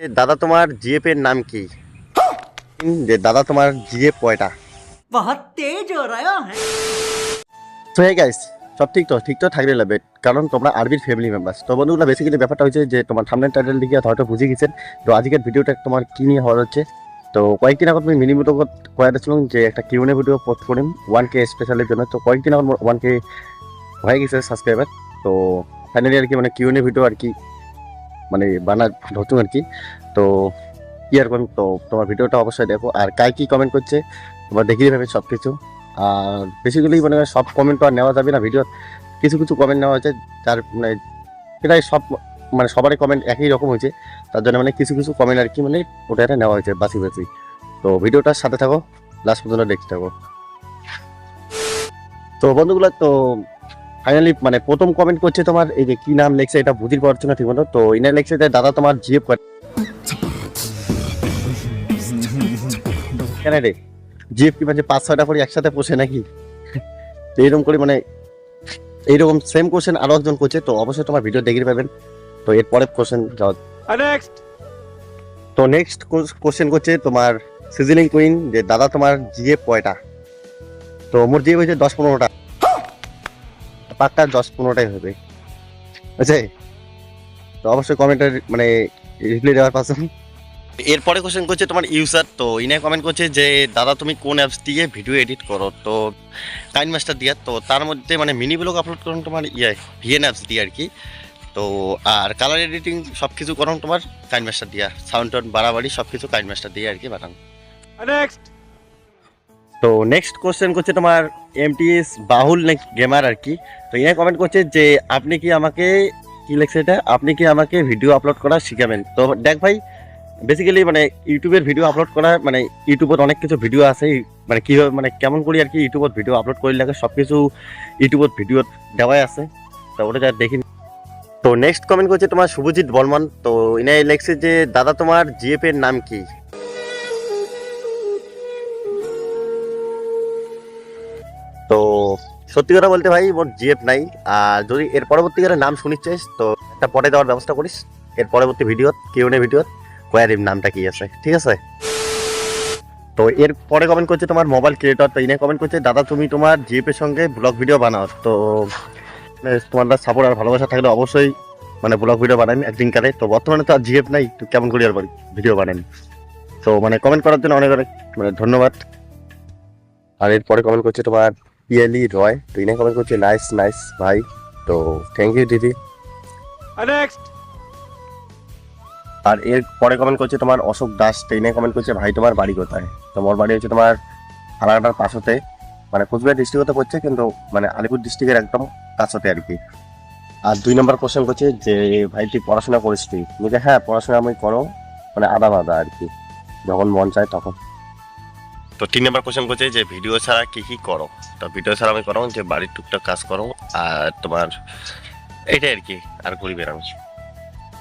দাদা তোমার জিএপ এর নাম কি? যে দাদা তোমার জিএপ কয়টা? বহুত তেজ হো হ্যায় তো হে গাইস সব ঠিক তো? ঠিক তো থাকলে লাগবে। কারণ তোমরা আরবির ফ্যামিলি মেম্বার্স তো বন্ধুগুলো বেসিক্যালি ব্যাপারটা হচ্ছে যে তোমার থামনেল টাইটেল দিকে হয়তো বুঝে গেছেন। তো আজকের ভিডিওটা তোমার কি নিয়ে হওয়ার হচ্ছে? তো কয়েকদিন আগে আমি মিনিমত কয়েছিলাম যে একটা কিউনে ভিডিও পোস্ট করিম ওয়ান কে স্পেশালের জন্য। তো কয়েকদিন আগে ওয়ান কে হয়ে গেছে সাবস্ক্রাইবার তো ফাইনালি আর কি মানে কিউনে ভিডিও আর কি মানে বানা ধরতুম আর কি। তো কি আর করুন তো তোমার ভিডিওটা অবশ্যই দেখো। আর কাই কি কমেন্ট করছে, তোমার দেখিয়ে পাবে সব কিছু আর বেসিক্যালি মানে সব কমেন্ট তো আর নেওয়া যাবে না ভিডিও। কিছু কিছু কমেন্ট নেওয়া হয়েছে, যার মানে প্রায় সব মানে সবারই কমেন্ট একই রকম হয়েছে। তার জন্য মানে কিছু কিছু কমেন্ট আর কি মানে ওটা নেওয়া হয়েছে, বাসি বাসি। তো ভিডিওটার সাথে থাকো লাস্ট পর্যন্ত দেখতে থাকো। তো বন্ধুগুলো, তো ফাইনালি মানে প্রথম কমেন্ট করছে তোমার এই যে কি নাম লেখছে এটা বুঝতে পারছ না ঠিক মতো। তো ইনার লেখছে যে দাদা তোমার জিএফ কেন রে? জিএফ কি মানে পাঁচ ছয়টা করে একসাথে পোষে নাকি? তো এইরকম করে মানে এইরকম সেম কোশ্চেন আরও একজন করছে তো অবশ্যই তোমার ভিডিও দেখে পাবেন। তো এরপরে কোশ্চেন যাও। নেক্সট তো নেক্সট কোশ্চেন করছে তোমার সিজনিং কুইন যে দাদা তোমার জিএফ কয়টা? তো মোর জিএফ হয়েছে দশ পনেরোটা। পাক্কা দশ পনেরোটাই হবে। বুঝছে তো অবশ্যই কমেন্টের মানে রিপ্লাই দেওয়ার পাশে। এরপরে কোশ্চেন করছে তোমার ইউজার তো ইনে কমেন্ট করছে যে দাদা তুমি কোন অ্যাপস দিয়ে ভিডিও এডিট করো? তো কাইন মাস্টার দিয়ে তো তার মধ্যে মানে মিনি ব্লগ আপলোড করুন তোমার ইয়ে ভিএন অ্যাপস দিয়ে আর কি। তো আর কালার এডিটিং সব কিছু করুন তোমার কাইন মাস্টার দিয়া সাউন্ড টাউন বাড়াবাড়ি সব কিছু কাইন মাস্টার দিয়ে আর কি বানান। নেক্সট তো নেক্সট কোশ্চেন করছে তোমার এমটিএস বাহুল গেমার আর কি? তো ইনি কমেন্ট করছে যে, আপনি কি আমাকে, কি লেখছে এটা? আপনি কি আমাকে ভিডিও আপলোড করা শিখাবেন? তো দেখ ভাই বেসিক্যালি মানে ইউটিউবের ভিডিও আপলোড করা মানে ইউটিউবের অনেক কিছু ভিডিও আছে মানে কীভাবে মানে কেমন করি আর কি ইউটিউবত ভিডিও আপলোড করি লাগে সব কিছু ইউটিউবত ভিডিও দেওয়াই আছে। তো ওটা যা দেখি। তো নেক্সট কমেন্ট করছে তোমার শুভজিৎ বর্মন, তো ইনাই লেখছে যে, দাদা তোমার জিএফ এর নাম কি? তো সত্যি কথা বলতে ভাই মোর জিএফ নাই। আর যদি এর পরবর্তীকালে নাম শুনিচ্ছিস তো একটা পরে দেওয়ার ব্যবস্থা করিস। এর পরবর্তী ভিডিও কেউ নেই ভিডিও কয়ার নামটা কি আছে, ঠিক আছে? তো এর পরে কমেন্ট করছে তোমার মোবাইল ক্রিয়েটর তো ইনে কমেন্ট করছে, দাদা, তুমি তোমার জিএফের সঙ্গে ব্লগ ভিডিও বানাও। তো তোমার সাপোর্ট আর ভালোবাসা থাকলে অবশ্যই মানে ব্লগ ভিডিও বানাই একদিন কালে। তো বর্তমানে তো আর জিএফ নাই, তো কেমন করি আর ভিডিও বানাই তো মানে কমেন্ট করার জন্য অনেক অনেক মানে ধন্যবাদ। আর এরপরে কমেন্ট করছে তোমার পিএলই রয় তো ইনে কমেন্ট করছে নাইস নাইস ভাই তো থ্যাংক ইউ দিদি আর এর পরে কমেন্ট করছে তোমার অশোক দাস। ইনে কমেন্ট করছে ভাই তোমার বাড়ি কোথায়? তো মোর বাড়ি হচ্ছে তোমার ফালাকাটার পাশতে। মানে কুচবিহার ডিস্ট্রিক্টে পড়ছে কিন্তু মানে আলিপুর ডিস্ট্রিক্টের একদম কাছতে আর কি। আর দুই নম্বর কোশ্চেন করছে যে ভাই তুই পড়াশোনা করিস তুই? বলছে হ্যাঁ পড়াশোনা আমি করো। মানে আদা আদা আর কি। যখন মন চায় তখন। তো তিন নম্বর কোশ্চেন করছে যে ভিডিও ছাড়া কি কি করো? তো ভিডিও ছাড়া আমি করো, যে বাড়ির টুকটাক কাজ করো, আর তোমার এটাই আর কি, আর ঘুরি বেরাম